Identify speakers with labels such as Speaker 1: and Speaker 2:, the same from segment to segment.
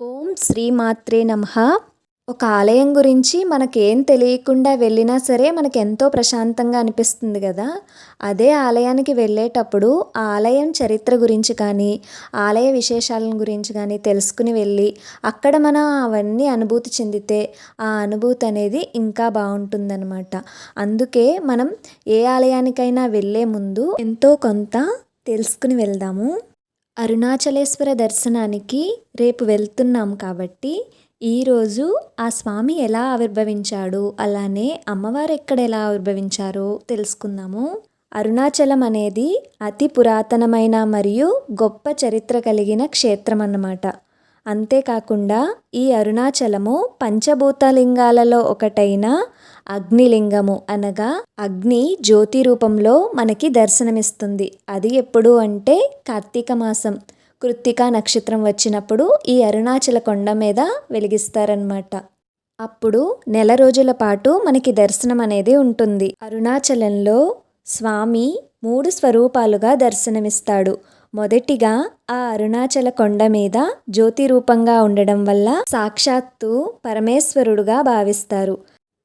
Speaker 1: ఓం శ్రీమాత్రే నమ. ఒక ఆలయం గురించి మనకేం తెలియకుండా వెళ్ళినా సరే మనకు ఎంతో ప్రశాంతంగా అనిపిస్తుంది కదా. అదే ఆలయానికి వెళ్ళేటప్పుడు ఆలయం చరిత్ర గురించి కానీ ఆలయ విశేషాలను గురించి కానీ తెలుసుకుని వెళ్ళి అక్కడ మనం అవన్నీ అనుభూతి చెందితే ఆ అనుభూతి అనేది ఇంకా బాగుంటుందన్నమాట. అందుకే మనం ఏ ఆలయానికైనా వెళ్ళే ముందు ఎంతో కొంత తెలుసుకుని వెళ్దాము. అరుణాచలేశ్వర దర్శనానికి రేపు వెళ్తున్నాం కాబట్టి ఈరోజు ఆ స్వామి ఎలా ఆవిర్భవించాడు అలానే అమ్మవారు ఎక్కడ ఎలా ఆవిర్భవించారో తెలుసుకుందాము. అరుణాచలం అనేది అతి పురాతనమైన మరియు గొప్ప చరిత్ర కలిగిన క్షేత్రం అన్నమాట అంతేకాకుండా ఈ అరుణాచలము పంచభూతలింగాలలో ఒకటైన అగ్నిలింగము అనగా అగ్ని జ్యోతి రూపంలో మనకి దర్శనమిస్తుంది. అది ఎప్పుడు అంటే కార్తీక మాసం. కృత్తికా నక్షత్రం వచ్చినప్పుడు ఈ అరుణాచల కొండ మీద వెలిగిస్తారనమాట అప్పుడు నెల రోజుల పాటు మనకి దర్శనం అనేది ఉంటుంది. అరుణాచలంలో స్వామి మూడు స్వరూపాలుగా దర్శనమిస్తాడు. మొదటిగా ఆ అరుణాచల కొండ మీద జ్యోతి రూపంగా ఉండడం వల్ల సాక్షాత్తు పరమేశ్వరుడుగా భావిస్తారు.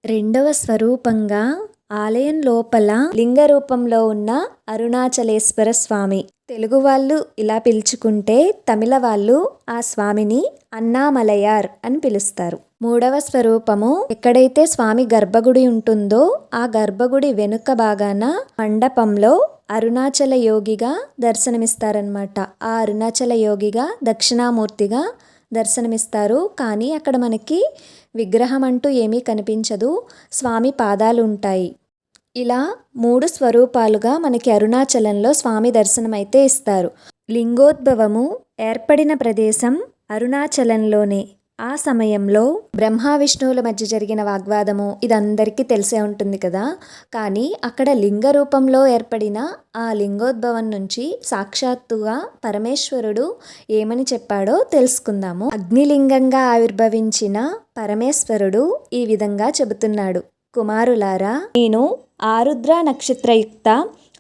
Speaker 1: రెండవ స్వరూపంగా ఆలయం లోపల లింగ రూపంలో ఉన్న అరుణాచలేశ్వర స్వామి. తెలుగు వాళ్ళు ఇలా పిలుచుకుంటే తమిళ వాళ్ళు ఆ స్వామిని అన్నామలయార్ అని పిలుస్తారు. మూడవ స్వరూపము ఎక్కడైతే స్వామి గర్భగుడి ఉంటుందో ఆ గర్భగుడి వెనుక భాగాన మండపంలో అరుణాచల యోగిగా దర్శనమిస్తారనమాట ఆ అరుణాచల యోగిగా దక్షిణామూర్తిగా దర్శనమిస్తారు. కానీ అక్కడ మనకి విగ్రహం అంటూ ఏమీ కనిపించదు. స్వామి పాదాలు ఉంటాయి ఇలా మూడు స్వరూపాలుగా మనకి అరుణాచలంలో స్వామి దర్శనం అయితే ఇస్తారు. లింగోద్భవము ఏర్పడిన ప్రదేశం అరుణాచలంలోనే. ఆ సమయంలో బ్రహ్మ విష్ణువుల మధ్య జరిగిన వాగ్వాదము ఇదందరికీ తెలిసే ఉంటుంది కదా. కానీ అక్కడ లింగ రూపంలో ఏర్పడిన ఆ లింగోద్భవం నుంచి సాక్షాత్తుగా పరమేశ్వరుడు ఏమని చెప్పాడో తెలుసుకుందాము. అగ్నిలింగంగా ఆవిర్భవించిన పరమేశ్వరుడు ఈ విధంగా చెబుతున్నాడు. కుమారులారా నేను ఆరుద్ర నక్షత్రయుక్త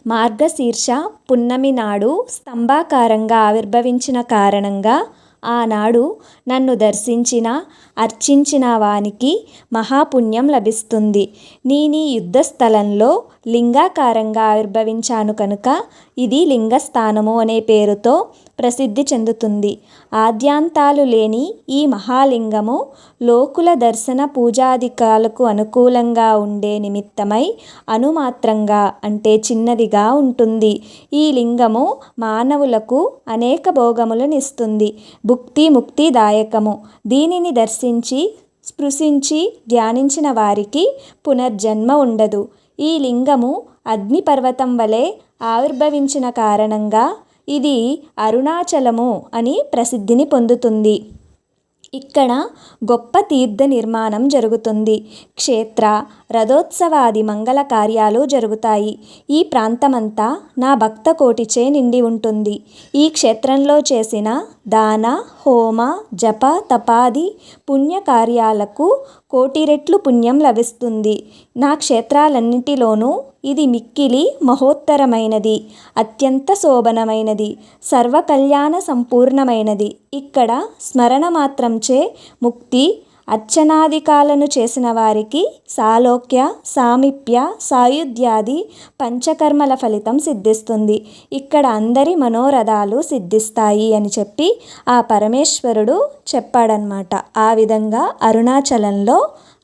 Speaker 1: మార్గశీర్ష పున్నమి నాడు స్తంభాకారంగా ఆవిర్భవించిన కారణంగా ఆనాడు నన్ను దర్శించిన అర్చించిన వానికి మహాపుణ్యం లభిస్తుంది. నేను యుద్ధ స్థలంలో లింగాకారంగా ఆవిర్భవించాను కనుక ఇది లింగస్థానము అనే పేరుతో ప్రసిద్ధి చెందుతుంది. ఆద్యాంతాలు లేని ఈ మహాలింగము లోకుల దర్శన పూజాధికాలకు అనుకూలంగా ఉండే నిమిత్తమై అనుమాత్రంగా అంటే చిన్నదిగా ఉంటుంది. ఈ లింగము మానవులకు అనేక భోగములను ఇస్తుంది భుక్తి ముక్తిదాయకము. దీనిని దర్శించి స్పృశించి ధ్యానించిన వారికి పునర్జన్మ ఉండదు. ఈ లింగము అగ్నిపర్వతం వలె ఆవిర్భవించిన కారణంగా ఇది అరుణాచలము అని ప్రసిద్ధిని పొందుతుంది. ఇక్కడ గొప్ప తీర్థ నిర్మాణం జరుగుతుంది. క్షేత్ర రథోత్సవాది మంగళ కార్యాలు జరుగుతాయి. ఈ ప్రాంతమంతా నా భక్త కోటిచే నిండి ఉంటుంది. ఈ క్షేత్రంలో చేసిన దాన హోమ జప తపాది పుణ్యకార్యాలకు కోటి రెట్లు పుణ్యం లభిస్తుంది. నా క్షేత్రాలన్నిటిలోనూ ఇది మిక్కిలి మహోత్తరమైనది అత్యంత శోభనమైనది సర్వకళ్యాణ సంపూర్ణమైనది. ఇక్కడ స్మరణ మాత్రంచే ముక్తి అర్చనాదికాలను చేసిన వారికి సాలోక్య సామీప్య సాయుధ్యాది పంచకర్మల ఫలితం సిద్ధిస్తుంది. ఇక్కడ అందరి మనోరథాలు సిద్ధిస్తాయి అని చెప్పి ఆ పరమేశ్వరుడు చెప్పాడనమాట ఆ విధంగా అరుణాచలంలో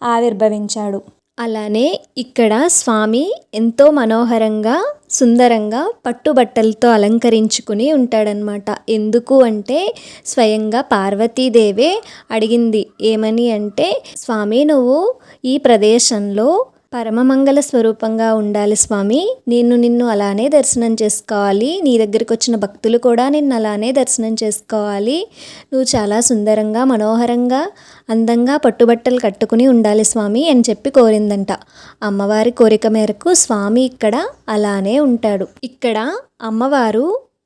Speaker 1: ఆవిర్భవించాడు. అలానే ఇక్కడ స్వామి ఎంతో మనోహరంగా సుందరంగా పట్టుబట్టలతో అలంకరించుకుని ఉంటాడనమాట ఎందుకు అంటే స్వయంగా పార్వతీదేవే అడిగింది. ఏమని అంటే స్వామి నువ్వు ఈ ప్రదేశంలో పరమమంగళ స్వరూపంగా ఉండాలి స్వామి. నేను నిన్ను అలానే దర్శనం చేసుకోవాలి. నీ దగ్గరికి వచ్చిన భక్తులు కూడా నిన్ను అలానే దర్శనం చేసుకోవాలి. నువ్వు చాలా సుందరంగా మనోహరంగా అందంగా పట్టుబట్టలు కట్టుకుని ఉండాలి స్వామి అని చెప్పి కోరిందంట. అమ్మవారి కోరిక మేరకు స్వామి ఇక్కడ అలానే ఉంటాడు. ఇక్కడ అమ్మవారు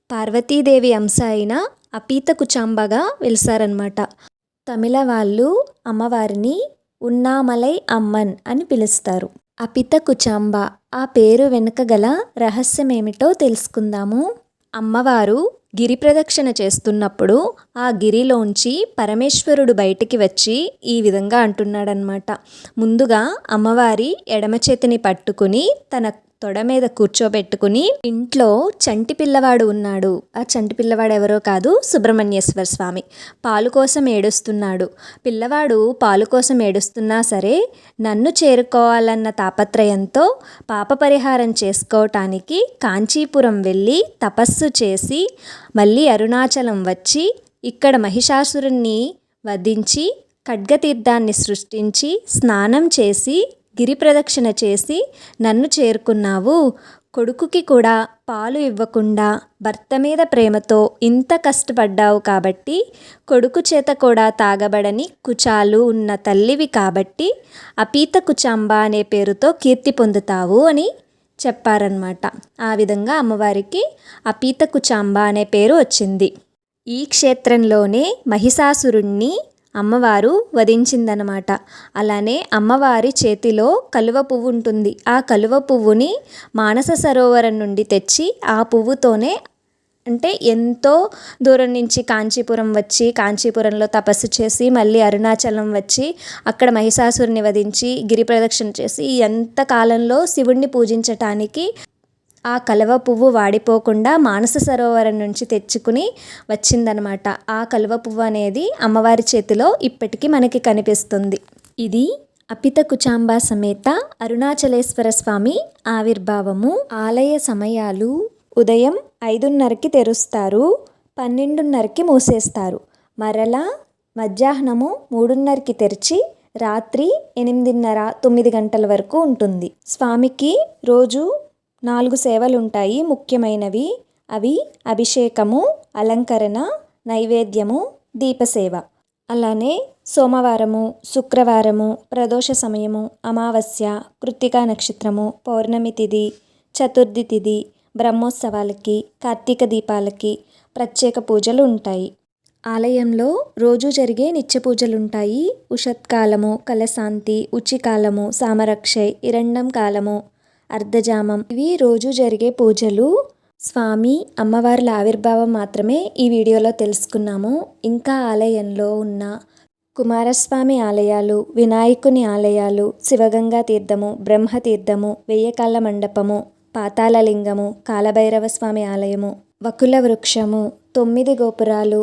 Speaker 1: పార్వతీదేవి అంశ అయిన అపీత కుచాంబగా వెలిసారనమాట తమిళ వాళ్ళు అమ్మవారిని ఉన్నామలై అమ్మన్ అని పిలుస్తారు. అపిత కుచాంబ ఆ పేరు వెనుక గల రహస్యం ఏమిటో తెలుసుకుందాము. అమ్మవారు గిరి ప్రదక్షిణ చేస్తున్నప్పుడు ఆ గిరిలోంచి పరమేశ్వరుడు బయటికి వచ్చి ఈ విధంగా అంటున్నాడనమాట ముందుగా అమ్మవారి ఎడమ చేతిని పట్టుకుని తన తొడ మీద కూర్చోబెట్టుకుని ఇంట్లో చంటి పిల్లవాడు ఉన్నాడు. ఆ చంటి పిల్లవాడు ఎవరో కాదు సుబ్రహ్మణ్యేశ్వర స్వామి. పాలు కోసం ఏడుస్తున్నాడు. పిల్లవాడు పాలు కోసం ఏడుస్తున్నా సరే నన్ను చేరుకోవాలన్న తాపత్రయంతో పాప పరిహారం చేసుకోవటానికి కాంచీపురం వెళ్ళి తపస్సు చేసి మళ్ళీ అరుణాచలం వచ్చి ఇక్కడ మహిషాసురుణ్ణి వధించి ఖడ్గతీర్థాన్ని సృష్టించి స్నానం చేసి గిరి ప్రదక్షిణ చేసి నన్ను చేరుకున్నావు. కొడుకుకి కూడా పాలు ఇవ్వకుండా భర్త మీద ప్రేమతో ఇంత కష్టపడ్డావు కాబట్టి కొడుకు చేత కూడా తాగబడని కుచాలు ఉన్న తల్లివి కాబట్టి అపీత కుచాంబ అనే పేరుతో కీర్తి పొందుతావు అని చెప్పారనమాట ఆ విధంగా అమ్మవారికి అపీత కుచాంబ అనే పేరు వచ్చింది. ఈ క్షేత్రంలోనే మహిషాసురుణ్ణి అమ్మవారు వధించిందనమాట. అలానే అమ్మవారి చేతిలో కలువ పువ్వు ఉంటుంది. ఆ కలువ పువ్వుని మానస సరోవరం నుండి తెచ్చి ఆ పువ్వుతోనే అంటే ఎంతో దూరం నుంచి కాంచీపురం వచ్చి కాంచీపురంలో తపస్సు చేసి మళ్ళీ అరుణాచలం వచ్చి అక్కడ మహిషాసురుని వధించి గిరి ప్రదక్షిణ చేసి ఎంత కాలంలో శివుణ్ణి పూజించటానికి ఆ కలువ పువ్వు వాడిపోకుండా మానస సరోవరం నుంచి తెచ్చుకుని వచ్చిందనమాట. ఆ కలువ పువ్వు అనేది అమ్మవారి చేతిలో ఇప్పటికీ మనకి కనిపిస్తుంది. ఇది అపిత కుచాంబ సమేత అరుణాచలేశ్వర స్వామి ఆవిర్భావము. ఆలయ సమయాలు ఉదయం ఐదున్నరకి తెరుస్తారు పన్నెండున్నరకి మూసేస్తారు. మరలా మధ్యాహ్నము మూడున్నరకి తెరిచి రాత్రి ఎనిమిదిన్నర తొమ్మిది గంటల వరకు ఉంటుంది. స్వామికి రోజు నాలుగు సేవలుంటాయి ముఖ్యమైనవి. అవి అభిషేకము అలంకరణ నైవేద్యము దీపసేవ. అలానే సోమవారము శుక్రవారము ప్రదోష సమయము అమావాస్య కృత్తికా నక్షత్రము పౌర్ణమి తిథి చతుర్థి తిథి బ్రహ్మోత్సవాలకి కార్తీక దీపాలకి ప్రత్యేక పూజలు ఉంటాయి ఆలయంలో రోజు జరిగే నిత్య పూజలు ఉంటాయి ఉషత్కాలము కలశాంతి ఉచికాలము సామరక్షయ్ ఇరండం కాలము అర్ధజామం. ఇవి రోజు జరిగే పూజలు. స్వామి అమ్మవార్ల ఆవిర్భావం మాత్రమే ఈ వీడియోలో తెలుసుకున్నాము. ఇంకా ఆలయంలో ఉన్న కుమారస్వామి ఆలయాలు వినాయకుని ఆలయాలు శివగంగా తీర్థము బ్రహ్మతీర్థము వెయ్యకాళ్ళ మండపము పాతాళలింగము కాలభైరవ స్వామి ఆలయము వకుల వృక్షము తొమ్మిది గోపురాలు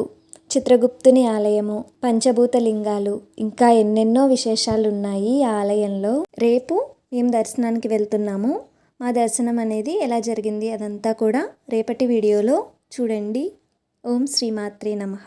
Speaker 1: చిత్రగుప్తుని ఆలయము పంచభూత లింగాలు ఇంకా ఎన్నెన్నో విశేషాలు ఉన్నాయి ఈ ఆలయంలో. రేపు మేము దర్శనానికి వెళ్తున్నాము? మా దర్శనం అనేది ఎలా జరిగింది? అదంతా కూడా రేపటి వీడియోలో చూడండి. ఓం శ్రీమాత్రే నమః.